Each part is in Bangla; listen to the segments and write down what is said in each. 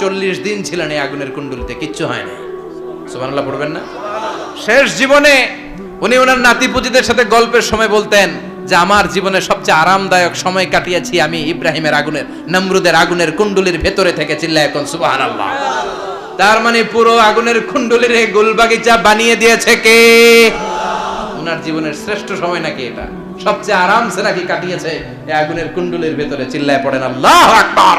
চল্লিশ দিন ছিলেন এই আগুনের কুণ্ডুলিতে, কিচ্ছু হয় না পড়বেন না? শেষ জীবনে উনি ওনার নাতি পুতিদের সাথে গল্পের সময় বলতেন যে, আমার জীবনে সবচেয়ে আরামদায়ক সময় কাটিয়েছি আমি ইব্রাহিমের আগুনের, নমরুদের আগুনের কুণ্ডলির ভেতরে থেকে চিল্লায় এখন, সুবহানাল্লাহ। তার মানে পুরো আগুনের কুণ্ডলির গুলবাগিচা বানিয়ে দিয়েছে কে? ওনার জীবনের শ্রেষ্ঠ সময় নাকি এটা? সবচেয়ে আরামসে নাকি কাটিয়েছে এই আগুনের কুণ্ডলির ভেতরে, চিল্লায় পড়েন, আল্লাহ আকবার!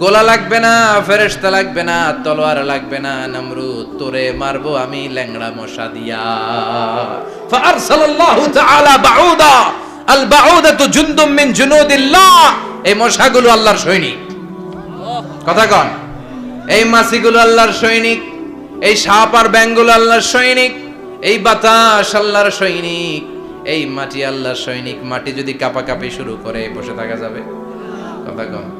গোলা লাগবে না, ফেরেশতা লাগবে না, তলোয়ার লাগবে না নমরুদ তোরে মারবো আমি ল্যাংড়া মশা দিয়া। ফারসালাল্লাহু তাআলা বাউদা, আল বাউদাতু জুনদুম মিন জুনুদিল্লাহ। এই মশাগুলো আল্লাহর সৈনিক। কথা কন। এই মাছিগুলো আল্লাহর সৈনিক, এই সাপ আর ব্যাঙগুলো আল্লাহর সৈনিক, এই বাতাস আল্লাহর সৈনিক, এই মাটি আল্লাহর সৈনিক। মাটি যদি কাপাকাপি শুরু করে, বসে থাকা যাবে। কথা কন।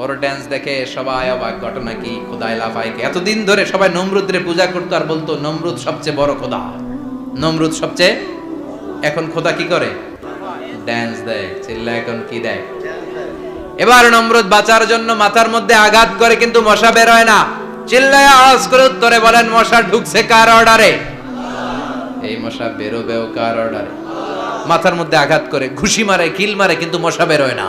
ওর ড্যান্স দেখে সবাই অবাক, ঘটনা কি? খোদাই লাফাই কে? এতদিন ধরে সবাই নমরুদরে পূজা করতো আর বলতো, নমরুদ সবচেয়ে বড় খোদা। নমরুদ সবচেয়ে, এখন খোদা কি করে? ড্যান্স দেয়, চিল্লা, এখন কি দেয়? এবার নমরুদ বাঁচার জন্য মাথার মধ্যে আঘাত করে, কিন্তু মশা বের হয় না। চিল্লায় আওয়াজ করে উত্তরে বলেন, মশা ঢুকছে কার অর্ডারে? এই মশা বেরোবেও কার অর্ডারে? মাথার মধ্যে আঘাত করে, ঘুষি মারে, কিল মারে, কিন্তু মশা বেরোয় না।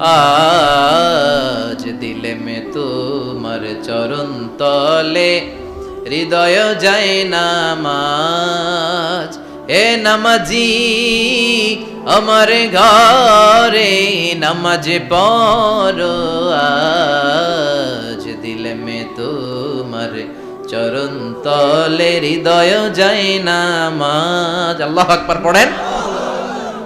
আজ দিলে মে তোমার চরণ তলে, হৃদয় যায় নামাজ। এ নামাজি, আমার ঘরে নামাজে পড়ো, আজ দিলে মে তোমার চরণ তলে, হৃদয় যায় না মাজ আল্লাহ আকবার পড়েন।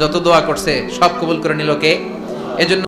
যত দোয়া করছে সব কবুল করে নিল কে? এজন্য